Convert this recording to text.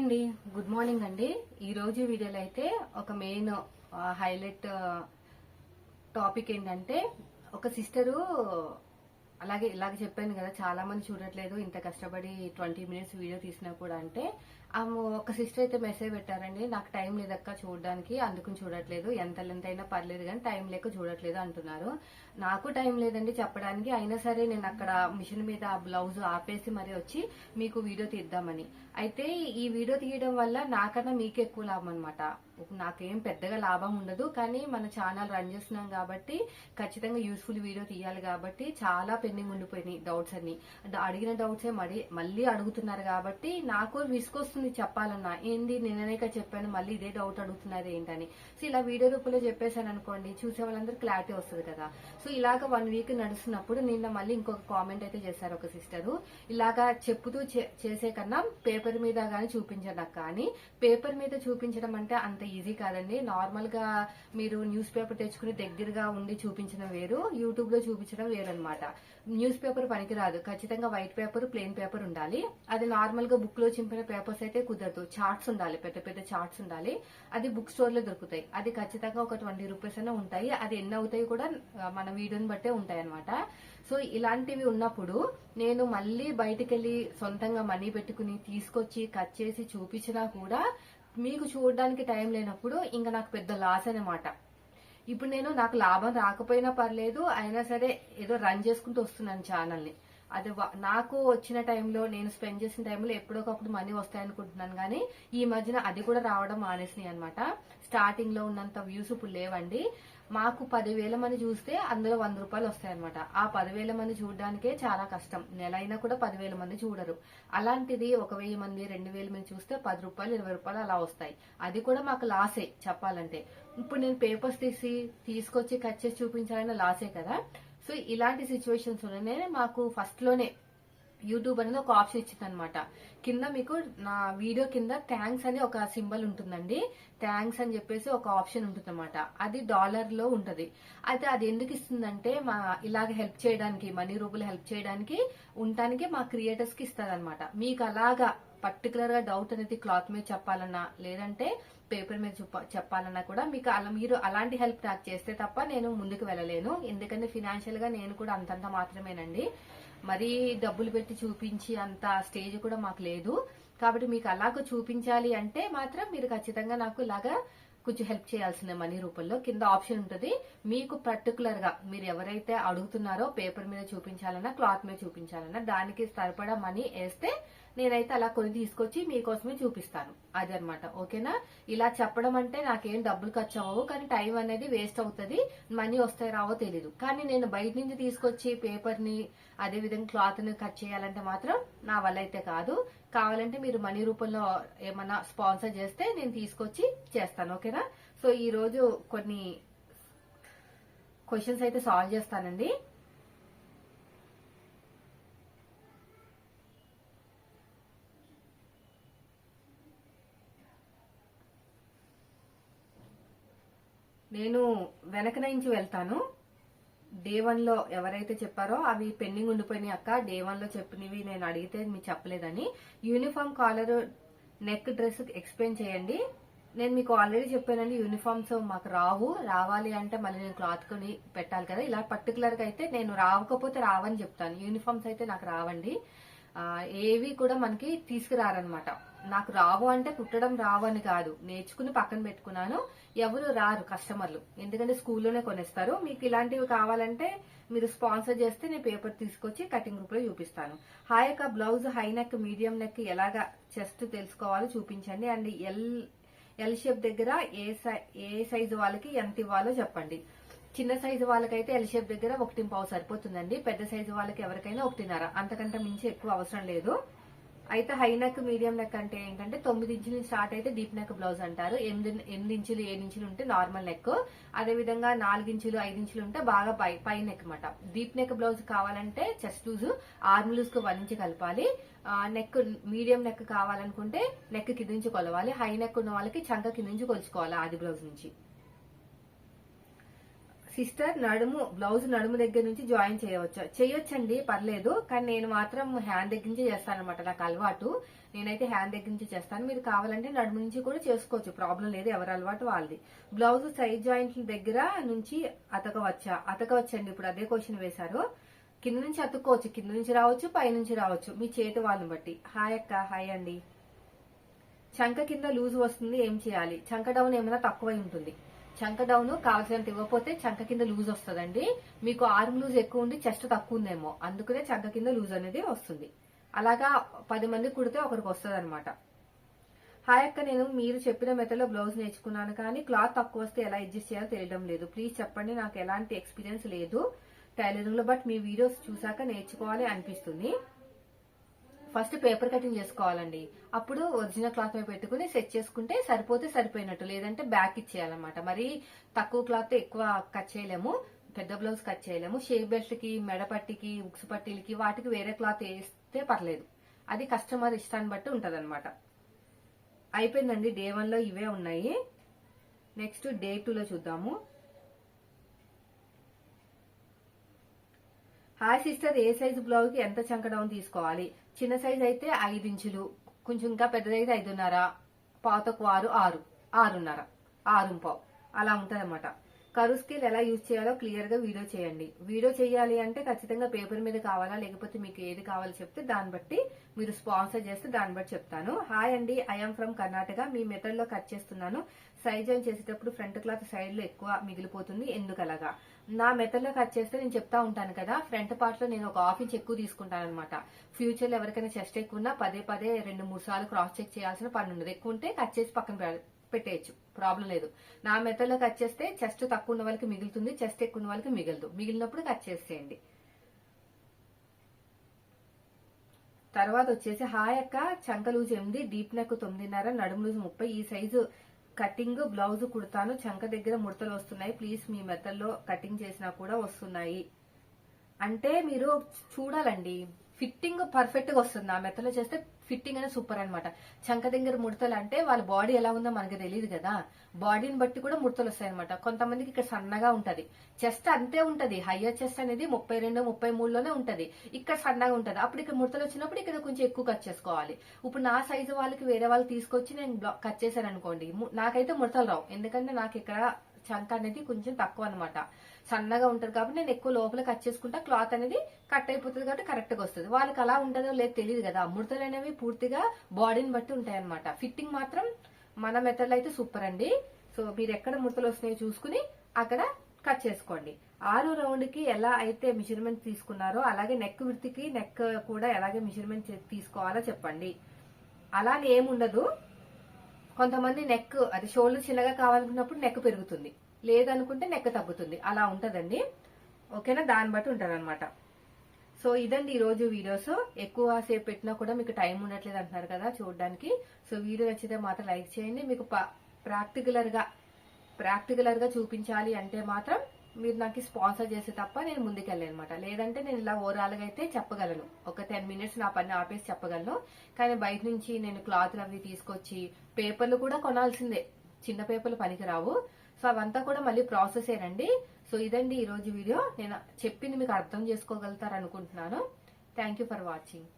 అండి. Good morning అండి. ఈ రోజు వీడియోలో అయితే ఒక మెయిన్ హైలైట్ టాపిక్ ఏంటంటే ఒక సిస్టరు అలాగే ఇలాగ చెప్పాను కదా చాలా మంది చూడట్లేదు ఇంత కష్టపడి ట్వంటీ మినిట్స్ వీడియో తీసినా కూడా అంటే ఒక సిస్టర్ అయితే మెసేజ్ పెట్టారండి నాకు టైం లేదక్క చూడడానికి అందుకని చూడట్లేదు. ఎంత లెంత్ అయినా పర్లేదు కానీ టైం లేక చూడట్లేదు అంటున్నారు. నాకు టైం లేదండి చెప్పడానికి. అయినా సరే నేను అక్కడ మిషన్ మీద ఆ బ్లౌజ్ ఆపేసి మరి వచ్చి మీకు వీడియో తీద్దామని. అయితే ఈ వీడియో తీయడం వల్ల నాకన్నా మీకు ఎక్కువ లాభం అనమాట నాకేం పెద్దగా లాభం ఉండదు కానీ మన ఛానల్ రన్ చేస్తున్నాం కాబట్టి ఖచ్చితంగా యూస్ఫుల్ వీడియో తీయాలి కాబట్టి చాలా పెండింగ్ ఉండిపోయినాయి డౌట్స్ అన్ని. అడిగిన డౌట్స్ మళ్ళీ మళ్ళీ అడుగుతున్నారు కాబట్టి నాకు విసుకొస్తుంది చెప్పాలన్నా ఏంది నిన్ననేక చెప్పాను మళ్ళీ ఇదే డౌట్ అడుగుతున్నారు ఏంటని. సో ఇలా వీడియో రూపంలో చెప్పేశాను అనుకోండి చూసే వాళ్ళందరూ క్లారిటీ వస్తుంది కదా. సో ఇలాగ వన్ వీక్ నడుస్తున్నప్పుడు నిన్న మళ్ళీ ఇంకొక కామెంట్ అయితే చేశారు ఒక సిస్టరు ఇలాగా చెప్పుతూ చే- చేసే కన్నా పేపర్ మీద కానీ చూపించడం కానీ పేపర్ మీద చూపించడం అంటే అంత ఈజీ కాదండి. నార్మల్గా మీరు న్యూస్ పేపర్ తెచ్చుకుని దగ్గరగా ఉండి చూపించడం వేరు యూట్యూబ్లో చూపించడం వేరు అనమాట న్యూస్ పేపర్ పనికిరాదు. ఖచ్చితంగా వైట్ పేపర్ ప్లెయిన్ పేపర్ ఉండాలి. అది నార్మల్గా బుక్లో చింపిన పేపర్స్ అయితే కుదరదు. చార్ట్స్ ఉండాలి పెద్ద పెద్ద చార్ట్స్ ఉండాలి. అది బుక్ స్టోర్లో దొరుకుతాయి. అది ఖచ్చితంగా ఒక ట్వంటీ రూపీస్ అయినా ఉంటాయి. అది ఎన్ని అవుతాయి కూడా మన వీడియోని బట్టే ఉంటాయి అనమాట సో ఇలాంటివి ఉన్నప్పుడు నేను మళ్ళీ బయటికి వెళ్ళి సొంతంగా మనీ పెట్టుకుని తీసుకొచ్చి కట్ చేసి చూపించినా కూడా మీకు చూడడానికి టైం లేనప్పుడు ఇంకా నాకు పెద్ద లాస్ అనమాట ఇప్పుడు నేను నాకు లాభం రాకపోయినా పర్లేదు అయినా సరే ఏదో రన్ చేసుకుంటూ వస్తున్నాను ఛానల్ని అది నాకు వచ్చిన టైంలో నేను స్పెండ్ చేసిన టైంలో ఎప్పుడొకప్పుడు మనీ వస్తాయనుకుంటున్నాను కానీ ఈ మధ్యన అది కూడా రావడం మానేసినాయి అనమాట స్టార్టింగ్లో ఉన్నంత వ్యూస్ ఇప్పుడు లేవండి. మాకు పదివేల మంది చూస్తే అందులో వంద రూపాయలు వస్తాయన్నమాట. ఆ పదివేల మంది చూడడానికే చాలా కష్టం. నెల అయినా కూడా పదివేల మంది చూడరు. అలాంటిది ఒక వెయ్యి మంది రెండు వేల మంది చూస్తే పది రూపాయలు ఇరవై రూపాయలు అలా వస్తాయి. అది కూడా మాకు లాసే చెప్పాలంటే. ఇప్పుడు నేను పేపర్స్ తీసి తీసుకొచ్చి కట్ చేసి చూపించాలన్న లాసే కదా. సో ఇలాంటి సిచ్యువేషన్స్లోనే మాకు ఫస్ట్లోనే యూట్యూబ్ అనేది ఒక ఆప్షన్ ఇచ్చింది అనమాట కింద మీకు నా వీడియో కింద థ్యాంక్స్ అని ఒక సింబల్ ఉంటుందండి. థ్యాంక్స్ అని చెప్పేసి ఒక ఆప్షన్ ఉంటుంది అది డాలర్లో ఉంటది. అయితే అది ఎందుకు ఇస్తుందంటే మా ఇలాగ హెల్ప్ చేయడానికి మనీ రూపులు హెల్ప్ చేయడానికి ఉండటానికి మా క్రియేటర్స్కి ఇస్తుంది మీకు అలాగా పర్టికులర్గా డౌట్ అనేది క్లాత్ మీద చెప్పాలన్నా లేదంటే పేపర్ మీద చూప- చెప్పాలన్నా కూడా మీకు అలా మీరు అలాంటి హెల్ప్ నాకు చేస్తే తప్ప నేను ముందుకు వెళ్ళలేను. ఎందుకంటే ఫినాన్షియల్గా నేను కూడా అంతంత మాత్రమేనండి. మరీ డబ్బులు పెట్టి చూపించి అంత స్టేజ్ కూడా మాకు లేదు. కాబట్టి మీకు అలాగ చూపించాలి అంటే మాత్రం మీరు ఖచ్చితంగా నాకు ఇలాగా కొంచెం హెల్ప్ చేయాల్సిందే మనీ రూపంలో. కింద ఆప్షన్ ఉంటుంది. మీకు పర్టికులర్గా మీరు ఎవరైతే అడుగుతున్నారో పేపర్ మీద చూపించాలన్నా క్లాత్ మీద చూపించాలన్నా దానికి సరిపడా మనీ వేస్తే నేనైతే అలా కొని తీసుకొచ్చి మీకోసమే చూపిస్తాను. అది అనమాట ఓకేనా? ఇలా చెప్పడం అంటే నాకేం డబ్బులు ఖర్చు అవ్వవు కానీ టైం అనేది వేస్ట్ అవుతుంది. మనీ వస్తాయి రావో తెలీదు. కానీ నేను బయట నుంచి తీసుకొచ్చి పేపర్ని అదే విధంగా క్లాత్ని కట్ చేయాలంటే మాత్రం నా వల్ల అయితే కాదు. కావాలంటే మీరు మనీ రూపంలో ఏమన్నా స్పాన్సర్ చేస్తే నేను తీసుకొచ్చి చేస్తాను. ఓకేనా? సో ఈ రోజు కొన్ని క్వశ్చన్స్ అయితే సాల్వ్ చేస్తానండి. నేను వెనక నుంచి వెళ్తాను. డే వన్లో ఎవరైతే చెప్పారో అవి పెండింగ్ ఉండిపోయినాయి అక్క. డే వన్లో చెప్పినవి నేను అడిగితే మీకు చెప్పలేదని. Uniform collar neck dress explain చేయండి. నేను మీకు ఆల్రెడీ చెప్పానండి యూనిఫామ్స్ మాకు రావు. రావాలి అంటే మళ్ళీ నేను క్లాత్ కొని పెట్టాలి కదా. ఇలా పర్టికులర్గా అయితే నేను రావకపోతే రావని చెప్తాను. యూనిఫామ్స్ అయితే నాకు రావండి. ఏవి కూడా మనకి తీసుకురారనమాట నాకు రావు అంటే కుట్టడం రావు అని కాదు. నేర్చుకుని పక్కన పెట్టుకున్నాను. ఎవరు రారు కస్టమర్లు. ఎందుకంటే స్కూల్లోనే కొనేస్తారు. మీకు ఇలాంటివి కావాలంటే మీరు స్పాన్సర్ చేస్తే నేను పేపర్ తీసుకొచ్చి కటింగ్ గ్రూప్లో చూపిస్తాను. హాయ్ యొక్క blouse high neck medium neck ఎలాగా చెస్ట్ తెలుసుకోవాలో చూపించండి. అండ్ ఎల్ ఎల్ షేప్ దగ్గర ఏ సై ఏ సైజు వాళ్ళకి ఎంత ఇవ్వాలో చెప్పండి. చిన్న సైజు వాళ్ళకైతే ఎల్ షేప్ దగ్గర ఒకటి పావు సరిపోతుందండి. పెద్ద సైజు వాళ్ళకి ఎవరికైనా ఒకటిన్నర. అంతకంటే మించి ఎక్కువ అవసరం లేదు. అయితే హై నెక్ మీడియం నెక్ అంటే ఏంటంటే తొమ్మిది ఇంచుల నుంచి స్టార్ట్ అయితే డీప్ నెక్ బ్లౌజ్ అంటారు. ఎనిమిది ఎనిమిది ఇంచులు ఏడు ఇంచులు ఉంటే నార్మల్ నెక్ అదే విధంగా నాలుగు ఇంచులు ఐదు ఇంచులు ఉంటే బాగా పై పై నెక్ అనమాట డీప్ నెక్ బ్లౌజ్ కావాలంటే చెస్ట్ లూజ్ ఆర్మ్ లూజ్కు వన్ ఇంచు కలపాలి. నెక్ మీడియం నెక్ కావాలనుకుంటే నెక్ కింద నుంచి కొలవాలి. హై నెక్ ఉన్న వాళ్ళకి చంక కింద నుంచి కొలుచుకోవాలి ఆది బ్లౌజ్ నుంచి. సిస్టర్ నడుము బ్లౌజ్ నడుము దగ్గర నుంచి జాయిన్ చేయవచ్చు? చేయొచ్చండి పర్లేదు కానీ నేను మాత్రం హ్యాండ్ దగ్గర నుంచి చేస్తాను అనమాట నాకు అలవాటు. నేనైతే హ్యాండ్ దగ్గర నుంచి చేస్తాను. మీరు కావాలంటే నడుము నుంచి కూడా చేసుకోవచ్చు. ప్రాబ్లం లేదు ఎవరి అలవాటు వాళ్ళది. బ్లౌజ్ సైడ్ జాయింట్ల దగ్గర నుంచి అతకవచ్చా? అతకవచ్చండి ఇప్పుడు అదే క్వశ్చన్ వేశారు. కింద నుంచి అతుక్కోవచ్చు కింద నుంచి రావచ్చు పై నుంచి రావచ్చు మీ చేతి వాళ్ళని బట్టి. హాయ్ అక్క హాయ్ అండి. చంక కింద లూజ్ వస్తుంది ఏం చేయాలి? చంక డౌన్ ఏమైనా తక్కువై ఉంటుంది. చంక డౌన్ కావాల్సినంత ఇవ్వకపోతే చంక కింద లూజ్ వస్తుందండి. మీకు ఆర్మ్ లూజ్ ఎక్కువ ఉండి చెస్ట్ తక్కువ ఉందేమో అందుకనే చంక కింద లూజ్ అనేది వస్తుంది. అలాగా పది మంది కుడితే ఒకరికి వస్తుంది అనమాట హాయ్ అక్క నేను మీరు చెప్పిన మెథడ్లో బ్లౌజ్ నేర్చుకున్నాను కానీ క్లాత్ తక్కువ వస్తే ఎలా అడ్జస్ట్ చేయాలో తెలియడం లేదు. ప్లీజ్ చెప్పండి నాకు ఎలాంటి ఎక్స్పీరియన్స్ లేదు. టైలరింగ్లో బట్ మీ వీడియోస్ చూసాక నేర్చుకోవాలి అనిపిస్తుంది. ఫస్ట్ పేపర్ కటింగ్ చేసుకోవాలండి. అప్పుడు ఒరిజినల్ క్లాత్ మీద పెట్టుకుని సెట్ చేసుకుంటే సరిపోతే సరిపోయినట్టు. లేదంటే బ్యాక్ ఇచ్చేయాలన్నమాట. మరి తక్కువ క్లాత్ ఎక్కువ కట్ చేయలేము. పెద్ద బ్లౌజ్ కట్ చేయలేము. షేప్ బెల్ట్కి మెడ పట్టికి ఉక్స్ పట్టీలకి వాటికి వేరే క్లాత్ వేస్తే పర్లేదు. అది కస్టమర్ ఇష్టాన్ని బట్టి ఉంటదన్నమాట. అయిపోయిందండి. డే వన్లో ఇవే ఉన్నాయి. నెక్స్ట్ డే టూ లో చూద్దాము. హాయ్ సిస్టర్ ఏ సైజు బ్లౌజ్కి ఎంత చంక డౌన్ తీసుకోవాలి? చిన్న సైజ్ అయితే ఐదు ఇంచులు కొంచెం ఇంకా పెద్దదైతే ఐదున్నర పాతకు ఆరు ఆరు ఆరున్నర ఆరు పావు అలా ఉంటుంది అన్నమాట కరు స్కేల్ ఎలా యూజ్ చేయాలో క్లియర్గా వీడియో చేయండి. వీడియో చేయాలి అంటే ఖచ్చితంగా పేపర్ మీద కావాలా లేకపోతే మీకు ఏది కావాలో చెప్తే దాన్ని బట్టి మీరు స్పాన్సర్ చేస్తే దాన్ని బట్టి చెప్తాను. హాయ్ అండి ఐఎమ్ ఫ్రమ్ కర్ణాటక. మీ మెథడ్లో కట్ చేస్తున్నాను. సైజ్ జాయిన్ చేసేటప్పుడు ఫ్రంట్ క్లాత్ సైడ్లో ఎక్కువ మిగిలిపోతుంది. ఎందుకు అలాగా నా మెథడ్లో కట్ చేస్తే నేను చెప్తా ఉంటాను కదా ఫ్రంట్ పార్ట్లో నేను ఒక హాఫ్ ఇంచ్ ఎక్కువ తీసుకుంటాను అనమాట ఫ్యూచర్లో ఎవరికైనా చెస్ట్ ఎక్కువ ఉన్నా పదే పదే రెండు మూడు సార్లు క్రాస్ చెక్ చేయాల్సిన పని ఉండదు. ఎక్కువ ఉంటే కట్ చేసి పక్కన పెట్టేయచ్చు. ప్రాబ్లం లేదు. నా మెథడ్ కట్ చేస్తే చెస్ట్ తక్కువ ఉన్న వాళ్ళకి మిగులుతుంది చెస్ట్ ఎక్కువ ఉన్న వాళ్ళకి మిగలదు. మిగిలినప్పుడు కట్ చేసేయండి. తర్వాత వచ్చేసి హాయక్క చంక లూజ్ ఎనిమిది డీప్ నెక్ తొమ్మిదిన్నర నడుము లూజ్ ముప్పై. ఈ సైజు కటింగ్ బ్లౌజ్ కుడతాను. చంక దగ్గర ముడతలు వస్తున్నాయి. ప్లీజ్ మీ మెథడ్లో కటింగ్ చేసినా కూడా వస్తున్నాయి. అంటే మీరు చూడాలండి. ఫిట్టింగ్ పర్ఫెక్ట్గా వస్తుంది. ఆ మెత్తలో చేస్తే ఫిట్టింగ్ అనేది సూపర్ అనమాట చంక దగ్గర ముడతలు అంటే వాళ్ళ బాడీ ఎలా ఉందో మనకి తెలియదు కదా. బాడీని బట్టి కూడా ముడతలు వస్తాయి అనమాట కొంతమందికి ఇక్కడ సన్నగా ఉంటది. చెస్ట్ అంతే ఉంటది. హయ్యర్ చెస్ట్ అనేది ముప్పై రెండు ముప్పై మూడులోనే ఉంటది. ఇక్కడ సన్నగా ఉంటది. అప్పుడు ఇక్కడ ముడతలు వచ్చినప్పుడు ఇక్కడ కొంచెం ఎక్కువ కట్ చేసుకోవాలి. ఇప్పుడు నా సైజు వాళ్ళకి వేరే వాళ్ళు తీసుకొచ్చి నేను కట్ చేశాను అనుకోండి నాకైతే ముడతలు రావు. ఎందుకంటే నాకు ఇక్కడ చంక అనేది కొంచెం తక్కువ అనమాట సన్నగా ఉంటుంది కాబట్టి నేను ఎక్కువ లోపల కట్ చేసుకుంటా క్లాత్ అనేది కట్ అయిపోతుంది కాబట్టి కరెక్ట్గా వస్తుంది. వాళ్ళకి అలా ఉంటుందో లేదు తెలియదు కదా. ముడతలు అనేవి పూర్తిగా బాడీని బట్టి ఉంటాయి అనమాట ఫిట్టింగ్ మాత్రం మన మెథడ్ అయితే సూపర్ అండి. సో మీరు ఎక్కడ ముడతలు వస్తున్నాయో చూసుకుని అక్కడ కట్ చేసుకోండి. ఆరు రౌండ్కి ఎలా అయితే మెజర్మెంట్ తీసుకున్నారో అలాగే నెక్ వృత్తికి నెక్ కూడా ఎలాగే మెజర్మెంట్ తీసుకోవాలో చెప్పండి. అలానే ఏముండదు. కొంతమంది నెక్ అది షోల్డర్ చిన్నగా కావాలనుకున్నప్పుడు నెక్ పెరుగుతుంది. లేదనుకుంటే నెక్ తగ్గుతుంది. అలా ఉంటదండి. ఓకేనా? దాన్ని బట్టి ఉంటారనమాట సో ఇదండి ఈరోజు వీడియోస్. ఎక్కువ సేపు పెట్టినా కూడా మీకు టైం ఉండట్లేదు అంటున్నారు కదా చూడడానికి. సో వీడియో నచ్చితే మాత్రం లైక్ చేయండి. మీకు ప్రాక్టికులర్గా ప్రాక్టికులర్గా చూపించాలి అంటే మాత్రం మీరు నాకు స్పాన్సర్ చేస్తే తప్ప నేను ముందుకెళ్ళాను అనమాట లేదంటే నేను ఇలా ఓవరాల్గా అయితే చెప్పగలను. ఒక టెన్ మినిట్స్ నా పని ఆపేసి చెప్పగలను. కానీ బయట నుంచి నేను క్లాత్లు అవి తీసుకొచ్చి పేపర్లు కూడా కొనాల్సిందే. చిన్న పేపర్లు పనికిరావు. సో అవంతా కూడా మళ్ళీ ప్రాసెస్ ఏనండి సో ఇదండి ఈ రోజు వీడియో. నేను చెప్పింది మీకు అర్థం చేసుకోగలుగుతారు అనుకుంటున్నాను థ్యాంక్ యూ ఫర్ వాచింగ్